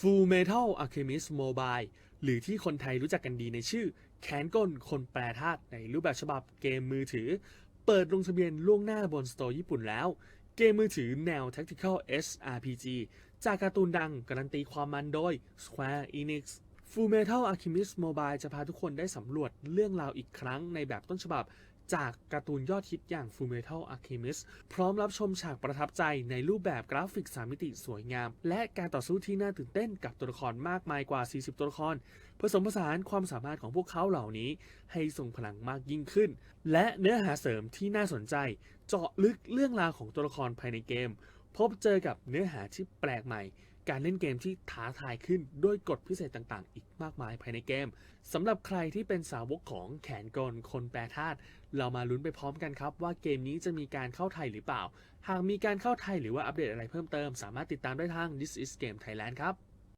Full Metal Alchemist Mobile หรือที่คนไทยรู้จักกันดีในชื่อ แขนกลคนแปรธาตุในรูปแบบฉบับเกมมือถือ เปิดลงทะเบียนล่วงหน้าบนสโตร์ญี่ปุ่นแล้ว เกมมือถือแนว Tactical SRPG จากการ์ตูนดังการันตีความมันโดย Square Enix Full Metal Alchemist Mobile จะพาทุกคนได้สำรวจเรื่องราวอีกครั้งในแบบต้นฉบับ จากการ์ตูนยอดฮิตอย่าง Full Metal Alchemist พร้อมรับชมฉากประทับใจในรูปแบบกราฟิกสามิติสวยงาม และการต่อสู้ที่น่าตื่นเต้นกับตัวละครมากมายกว่า 40 ตัวละคร ผสมผสานความสามารถของพวกเขาเหล่านี้ ให้ทรงพลังมากยิ่งขึ้น และเนื้อหาเสริมที่น่าสนใจ เจาะลึกเรื่องราวของตัวละครภายในเกม พบเจอกับเนื้อหาที่แปลกใหม่ การเล่นเกมที่ท้าทายขึ้นด้วยกฎพิเศษต่างๆ อีกมากมายภายในเกมสำหรับใครที่เป็นสาวกของแขนกลคนแปรธาตุเรามาลุ้นไปพร้อมกันครับ ว่าเกมนี้จะมีการเข้าไทยหรือเปล่า หากมีการเข้าไทยหรือว่าอัปเดตอะไรเพิ่มเติม สามารถติดตามได้ทาง This is Game Thailand ครับ